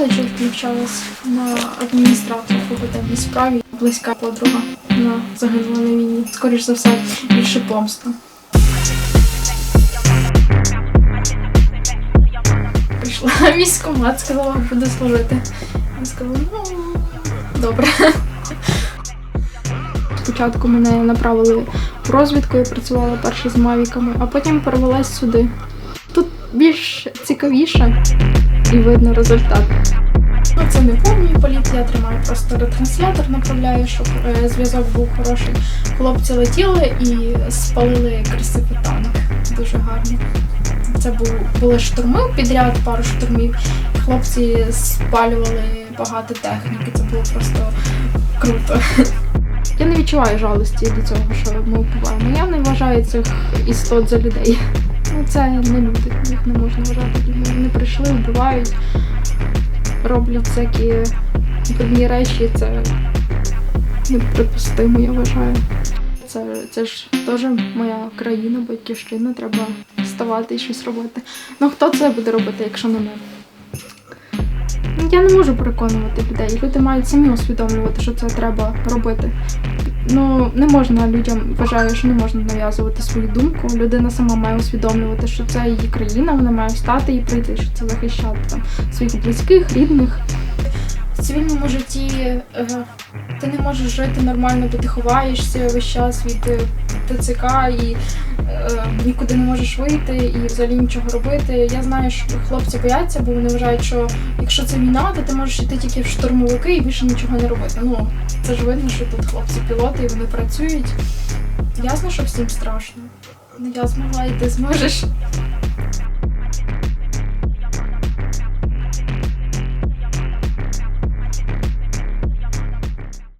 коледжі навчалась на адміністратора по буденній справі. Близька подруга. Вона загинула на війні. Скоріш за все, більше помста. Прийшла в військкомат, сказала, буду служити. Я сказала, ну добре. Спочатку мене направили в розвідку, я працювала перше з мавіками, а потім перевелась сюди. Більш цікавіше і видно результат. Ну, це не повний політ, я тримаю просто ретранслятор, направляю, щоб е, зв'язок був хороший. Хлопці летіли і спалили красивий танк. Дуже гарно. Це були штурми підряд, пару штурмів. Хлопці спалювали багато техніки. Це було просто круто. Я не відчуваю жалості до цього, що ми вбиваємо. Я не вважаю цих істот за людей. Це не люди, їх не можна вважати. Вони прийшли, вбивають, роблять всякі брудні речі. Це неприпустимо, я вважаю. Це, це ж теж моя країна, батьківщина, треба вставати і щось робити. Ну хто це буде робити, якщо не ми? Я не можу переконувати людей. Люди мають самі усвідомлювати, що це треба робити. Ну, не можна людям, вважаю, що не можна нав'язувати свою думку. Людина сама має усвідомлювати, що це її країна, вона має встати і прийти, що це захищати там своїх близьких, рідних. В цивільному житті е, ти не можеш жити нормально, бо ти ховаєшся весь час від е, ТЦК і е, нікуди не можеш вийти і взагалі нічого робити. Я знаю, що хлопці бояться, бо вони вважають, що якщо це війна, то ти можеш йти тільки в штурмовики і більше нічого не робити. Ну це ж видно, що тут хлопці пілоти і вони працюють. Ясно, що всім страшно. Ну я змогла, і ти зможеш.